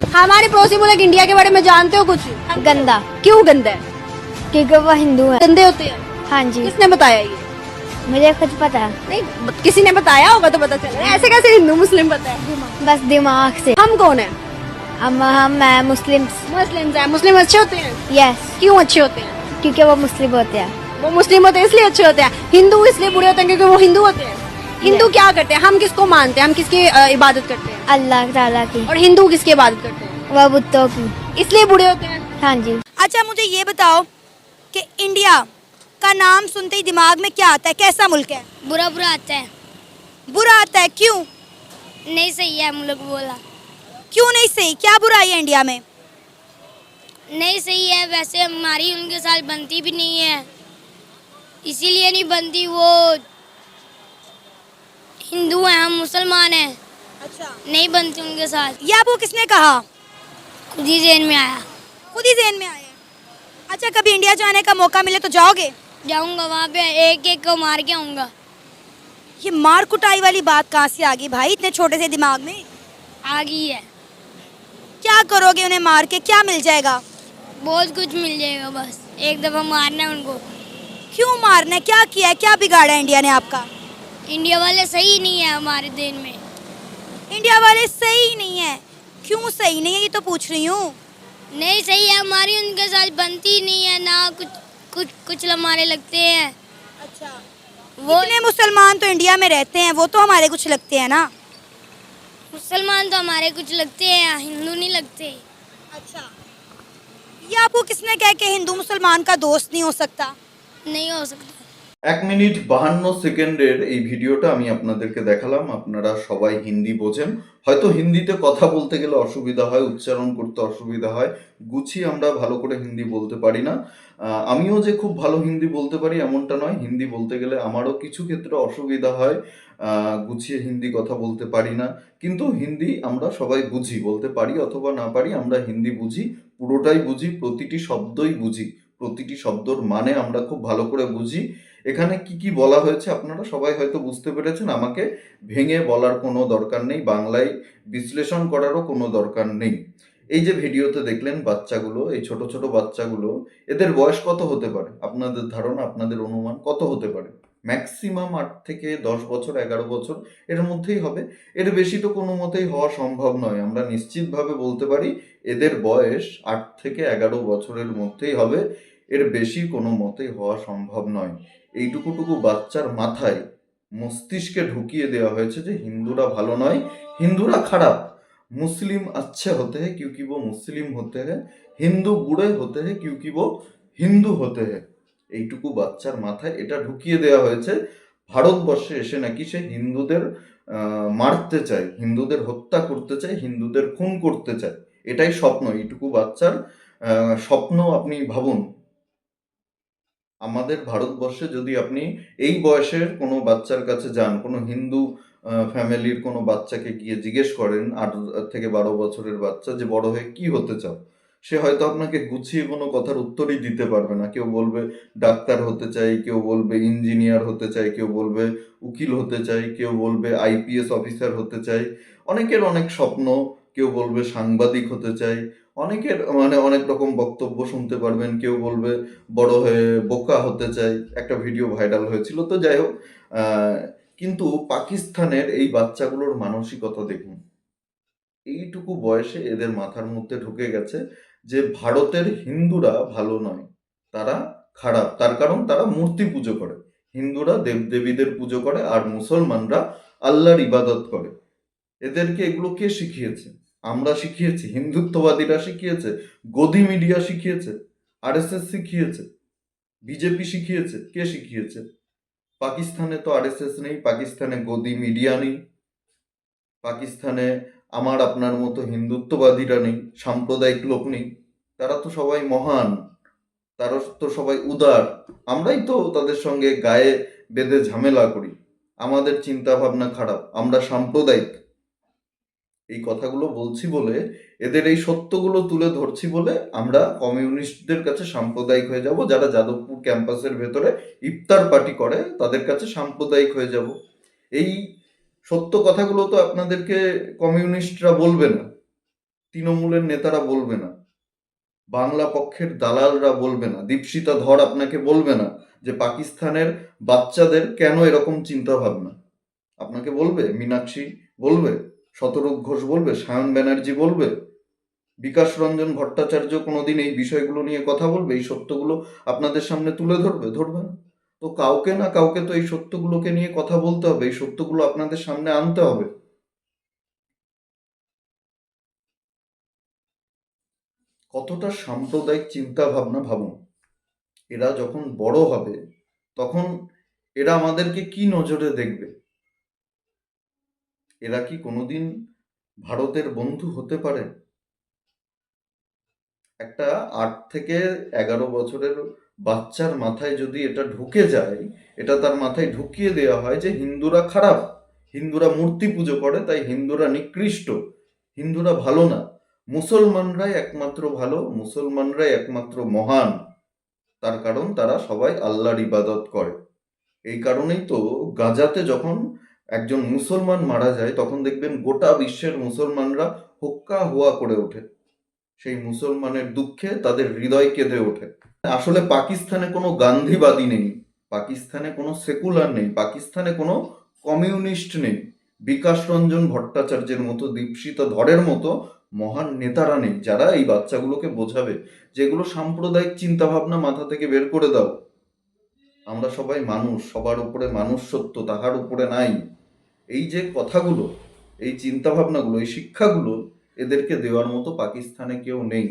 हमारे पड़ोसी मुल्क इंडिया के बारे में जानते हो कुछ? गंदा। क्यों गंदा है? क्योंकि वो हिंदू है। गंदे होते हैं। हाँ जी। किसने बताया ये? मुझे कुछ पता है। नहीं किसी ने बताया होगा तो पता चला। ऐसे कैसे हिंदू मुस्लिम पता है बस दिमाग से। हम कौन है? हम हम मैं मुस्लिम मुस्लिम है। मुस्लिम अच्छे होते हैं? यस क्यों अच्छे होते हैं? क्योंकि वो मुस्लिम होते हैं। वो मुस्लिम होते हैं इसलिए अच्छे होते हैं। हिंदू इसलिए बुरे होते हैं क्योंकि वो हिंदू होते हैं। हिंदू क्या करते हैं? हम किसको मानते हैं? हम किसकी इबादत करते हैं? अल्लाह ताला की। और हिंदू किसकी इबादत करते हैं? वो बुतों की। इसलिए बुरे होते हैं? हाँ जी। अच्छा मुझे ये बताओ कि इंडिया का नाम सुनते ही दिमाग में क्या आता है? कैसा मुल्क है? बुरा बुरा आता है। बुरा आता है? क्यों? नहीं सही है हम लोग बोला। क्यों नहीं सही? क्या बुराई है इंडिया में? नहीं सही है वैसे हमारी उनके साथ बनती भी नहीं है। इसीलिए नहीं बनती वो हिंदू हैं हम मुसलमान हैं। अच्छा। नहीं बनती उनके साथ। ये आपको किसने कहा? खुद ही जहन में आया। खुद ही जहन में आया अच्छा कभी इंडिया जाने का मौका मिले तो जाओगे? जाऊँगा वहाँ पे एक एक को मार के आऊँगा। ये मार कुटाई वाली बात कहाँ से आ गई भाई इतने छोटे से दिमाग में? आ गई है। क्या करोगे उन्हें मार के? क्या मिल जाएगा? बहुत कुछ मिल जाएगा बस। एक दफ़ा मारना है उनको। क्यों मारना है? क्या किया है? क्या बिगाड़ा है इंडिया ने आपका? इंडिया वाले सही नहीं है हमारे दिन में। इंडिया वाले सही नहीं है। क्यों सही नहीं है ये तो पूछ रही हूँ। नहीं सही है हमारी उनके साथ बनती नहीं है ना कुछ कुछ कुछ हमारे लगते हैं। अच्छा। वो इतने मुसलमान तो इंडिया में रहते हैं वो तो हमारे कुछ लगते हैं ना। मुसलमान तो हमारे कुछ लगते हैं हिंदू नहीं लगते। अच्छा। ये आपको किसने कहा कि हिंदू मुसलमान का दोस्त नहीं हो सकता? नहीं हो सकता। এক মিনিট বাহান্ন সেকেন্ডের এই ভিডিওটা আমি আপনাদেরকে দেখালাম। আপনারা সবাই হিন্দি বোঝেন। হয়তো হিন্দিতে কথা বলতে গেলে অসুবিধা হয়, উচ্চারণ করতে অসুবিধা হয়। গুছিয়ে আমরা ভালো করে হিন্দি বলতে পারি না। আমিও যে খুব ভালো হিন্দি বলতে পারি এমনটা নয়। হিন্দি বলতে গেলে আমারও কিছু ক্ষেত্রে অসুবিধা হয়। গুছিয়ে হিন্দি কথা বলতে পারি না। কিন্তু হিন্দি আমরা সবাই বুঝি, বলতে পারি অথবা না পারি আমরা হিন্দি বুঝি, পুরোটাই বুঝি, প্রতিটি শব্দই বুঝি। প্রতিটি শব্দর মানে আমরা খুব ভালো করে বুঝি। এখানে কি কি বলা হয়েছে আপনারা? সবাই হয়তো বুঝতে পেরেছেন। আমাকে ভেঙে বলার কোনো দরকার নেই, বাংলায় বিশ্লেষণ করারও কোনো দরকার নেই। এই যে ভিডিওতে দেখলেন বাচ্চাগুলো, এই ছোট ছোট বাচ্চাগুলো, এদের বয়স কত হতে পারে? আপনাদের ধারণা, আপনাদের অনুমান কত হতে পারে? ম্যাক্সিমাম আট থেকে দশ বছর, এগারো বছর এর মধ্যেই হবে। এর বেশি তো কোনো মতেই হওয়া সম্ভব নয়। আমরা নিশ্চিতভাবে বলতে পারি, এদের বয়স আট থেকে এগারো বছরের মধ্যেই হবে। এর বেশি কোনো মতেই হওয়া সম্ভব নয় এইটুকুটুকু বাচ্চার মাথায় মস্তিষ্কে ঢুকিয়ে দেওয়া হয়েছে যে হিন্দুরা ভালো নয় হিন্দুরা খারাপ মুসলিম अच्छे होते हैं क्योंकि वो मुस्लिम होते हैं হিন্দু বুড়ে হতে हैं क्योंकि वो হিন্দু হতে हैं এইটুকু বাচ্চার মাথায় এটা ঢুকিয়ে দেওয়া হয়েছে ভারতবর্ষে এসে নাকি সে হিন্দুদের আহ, মারতে চায় হিন্দুদের হত্যা করতে চায় হিন্দুদের খুন করতে চায় এটাই স্বপ্ন এইটুকু বাচ্চার আহ, স্বপ্ন আপনি ভাবুন আমাদের ভারতবর্ষে যদি আপনি এই বয়সের কোনো বাচ্চার কাছে যান, কোনো হিন্দু ফ্যামিলির কোনো বাচ্চাকে গিয়ে জিজ্ঞেস করেন, আট থেকে বারো বছরের বাচ্চা যে বড় হয়ে কি হতে চাও, সে হয়তো আপনাকে গুছিয়ে কোনো কথার উত্তরই দিতে পারবে না। কেউ বলবে ডাক্তার হতে চাই, কেউ বলবে ইঞ্জিনিয়ার হতে চাই, কেউ বলবে উকিল হতে চাই, কেউ বলবে আইপিএস অফিসার হতে চাই। অনেকের অনেক স্বপ্ন, কেউ বলবে সাংবাদিক হতে চাই। অনেকের মানে অনেক রকম বক্তব্য শুনতে পারবেন, কেউ বলবে, বড় হয়ে বোকা হতে চাই। একটা ভিডিও ভাইরাল হয়েছিল, তো যাই হোক কিন্তু পাকিস্তানের এই বাচ্চাগুলোর মানসিকতা দেখুন। এইটুকু বয়সে এদের মাথার মধ্যে ঢুকে গেছে যে ভারতের হিন্দুরা ভালো নয়, তারা খারাপ। তার কারণ তারা মূর্তি পুজো করে। হিন্দুরা দেবদেবীদের পুজো করে আর মুসলমানরা আল্লাহর ইবাদত করে। এদেরকে এগুলো কে শিখিয়েছে? আমরা শিখিয়েছি, হিন্দুত্ববাদীরা শিখিয়েছে, গদি মিডিয়া শিখিয়েছে, আরএসএস শিখিয়েছে, বিজেপি শিখিয়েছে, কে শিখিয়েছে? পাকিস্তানে তো আরএসএস নেই, পাকিস্তানে গদি মিডিয়া নেই, পাকিস্তানে আমার, আপনার মতো হিন্দুত্ববাদীরা নেই, সাম্প্রদায়িক লোক নেই, তারা তো সবাই মহান, তারা তো সবাই উদার, আমরাই তো তাদের সঙ্গে গায়ে বেঁধে ঝামেলা করি, আমাদের চিন্তা ভাবনা খারাপ, আমরা সাম্প্রদায়িক। এই কথাগুলো বলছি বলে এদের এই সত্যগুলো তুলে ধরছি বলে আমরা কমিউনিস্টদের কাছে সাম্প্রদায়িক হয়ে যাব। যারা যাদবপুর ক্যাম্পাসের ভেতরে ইফতার পার্টি করে, তাদের কাছে সাম্প্রদায়িক হয়ে যাব। এই সত্য কথাগুলো তো আপনাদেরকে কমিউনিস্টরা বলবে না, তৃণমূলের নেতারা বলবে না, বাংলা পক্ষের দালালরা বলবে না, দীপশিতা ধর আপনাকে বলবে না যে পাকিস্তানের বাচ্চাদের কেন এরকম চিন্তা ভাবনা আপনাকে বলবে, মীনাক্ষী বলবে শতরূপ ঘোষ বলবে, সায়ন ব্যানার্জি বলবে, বিকাশ রঞ্জন ভট্টাচার্য কোনোদিন এই বিষয়গুলো নিয়ে কথা বলবে, এই সত্যগুলো আপনাদের সামনে তুলে ধরবে ধরবে না। তো কাউকে না কাউকে তো এই সত্যগুলোকে নিয়ে কথা বলতে হবে, এই সত্যগুলো আপনাদের সামনে আনতে হবে। কতটা সাম্প্রদায়িক চিন্তা ভাবনা ভাবুন, এরা যখন বড় হবে, তখন এরা আমাদেরকে কি নজরে দেখবে? এরা কি কোনোদিন ভারতের বন্ধু হতে পারে? একটা আট থেকে এগারো বছরের বাচ্চার মাথায় যদি এটা ঢুকে যায়, এটা তার মাথায় ঢুকিয়ে দেওয়া হয় যে হিন্দুরা খারাপ, হিন্দুরা মূর্তি পুজো করে, তাই হিন্দুরা নিকৃষ্ট, হিন্দুরা ভালো না। মুসলমানরাই একমাত্র ভালো, মুসলমানরাই একমাত্র মহান। তার কারণ তারা সবাই আল্লাহর ইবাদত করে। এই কারণেই তো গাজাতে যখন একজন মুসলমান মারা যায়, তখন দেখবেন গোটা বিশ্বের মুসলমানরা হোক্কা হুয়া করে ওঠে। সেই মুসলমানের দুঃখে তাদের হৃদয় কেঁদে ওঠে। আসলে পাকিস্তানে কোনো গান্ধীবাদী নেই, পাকিস্তানে কোনো সেকুলার নেই, পাকিস্তানে কোনো কমিউনিস্ট নেই। বিকাশ রঞ্জন ভট্টাচার্যের মতো, দীপশিতা ধরের মতো মহান নেতারা নেই, যারা এই বাচ্চাগুলোকে বোঝাবে যেগুলো সাম্প্রদায়িক চিন্তাভাবনা মাথা থেকে বের করে দাও। আমরা সবাই মানুষ, সবার উপরে মানুষ সত্য তাহার উপরে নাই। এই যে কথাগুলো, এই চিন্তাভাবনাগুলো, এই শিক্ষাগুলো এদেরকে দেওয়ার মতো পাকিস্তানে কেউ নেই।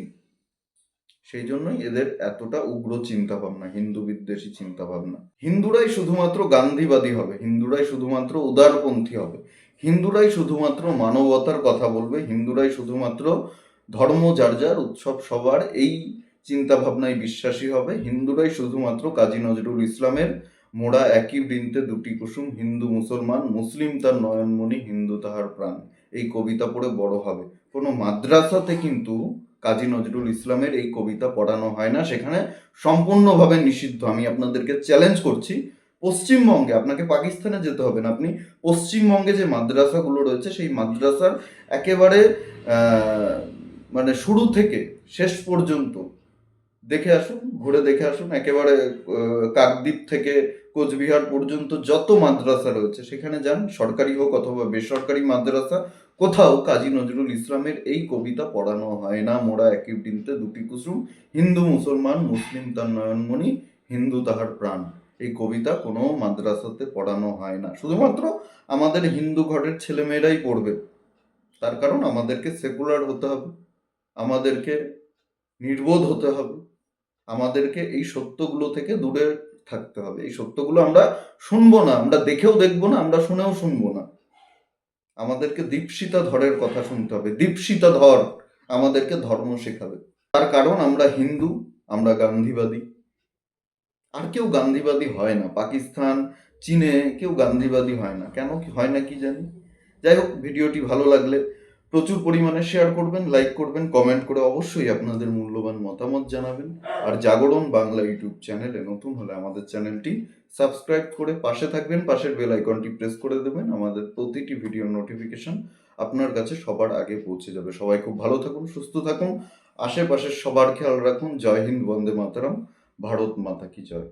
সেই জন্যই এদের এতটা উগ্র চিন্তা ভাবনা হিন্দু বিদ্বেষী চিন্তা ভাবনা হিন্দুরাই শুধুমাত্র গান্ধীবাদী হবে, হিন্দুরাই শুধুমাত্র উদারপন্থী হবে, হিন্দুরাই শুধুমাত্র মানবতার কথা বলবে, হিন্দুরাই শুধুমাত্র ধর্ম যার যার উৎসব সবার এই চিন্তা ভাবনায় বিশ্বাসী হবে, হিন্দুরাই শুধুমাত্র কাজী নজরুল ইসলামের মোড়া একই বৃন্তে দুটি কুসুম, হিন্দু, মুসলমান, মুসলিম তার নয়নমণি, হিন্দু তাহার প্রাণ। এই কবিতা পড়ে বড় হবে। কোনো মাদ্রাসাতে কিন্তু কাজী নজরুল ইসলামের এই কবিতা পড়ানো হয় না। সেখানে সম্পূর্ণভাবে নিষিদ্ধ। আমি আপনাদেরকে চ্যালেঞ্জ করছি। পশ্চিমবঙ্গে, আপনাকে পাকিস্তানে যেতে হবে না। আপনি পশ্চিমবঙ্গে যে মাদ্রাসাগুলো রয়েছে, সেই মাদ্রাসার একেবারে মানে শুরু থেকে শেষ পর্যন্ত দেখে আসুন, ঘুরে দেখে আসুন। একেবারে কাকদ্বীপ থেকে কোচবিহার পর্যন্ত যত মাদ্রাসা রয়েছে, সেখানে যান, সরকারি হোক অথবা বেসরকারি মাদ্রাসা, কোথাও কাজী নজরুল ইসলামের এই কবিতা পড়ানো হয় না। মোরা একই বৃন্তে দুটি কুসুম, হিন্দু, মুসলমান, মুসলিম তার নয়নমণি হিন্দু তাহার প্রাণ। এই কবিতা কোনো মাদ্রাসাতে পড়ানো হয় না। শুধুমাত্র আমাদের হিন্দু ঘরের ছেলেমেয়েরাই পড়বে। তার কারণ আমাদেরকে সেকুলার হতে হবে, আমাদেরকে নির্বোধ হতে হবে, আমাদেরকে এই সত্যগুলো থেকে দূরে থাকতে হবে। এই সত্যগুলো আমরা শুনব না, আমরা দেখেও দেখব না, আমরা শুনেও শুনব না। আমাদেরকে দীপশিতা ধরের কথা শুনতে হবে। দীপশিতা ধর আমাদেরকে ধর্ম শেখাবে। তার কারণ আমরা হিন্দু, আমরা গান্ধীবাদী। আর কেউ গান্ধীবাদী হয় না। পাকিস্তান, চীনে কেউ গান্ধীবাদী হয় না। কেন কি হয় না কি জানি? যাই হোক, ভিডিওটি ভালো লাগলে প্রচুর পরিমাণে শেয়ার করবেন লাইক করবেন কমেন্ট করে অবশ্যই আপনাদের মূল্যবান মতামত জানাবেন। আর জাগরণ বাংলা ইউটিউব চ্যানেলে নতুন হলে আমাদের চ্যানেলটি সাবস্ক্রাইব করে পাশে থাকবেন, পাশের বেল আইকনটি প্রেস করে দেবেন, আমাদের প্রতিটি ভিডিওর নোটিফিকেশন আপনার কাছে সবার আগে পৌঁছে যাবে। সবাই খুব ভালো থাকুন, সুস্থ থাকুন, আশেপাশের সবার খেয়াল রাখুন। জয় হিন্দ, বন্দে মাতারাম, ভারত মাতা কি জয়।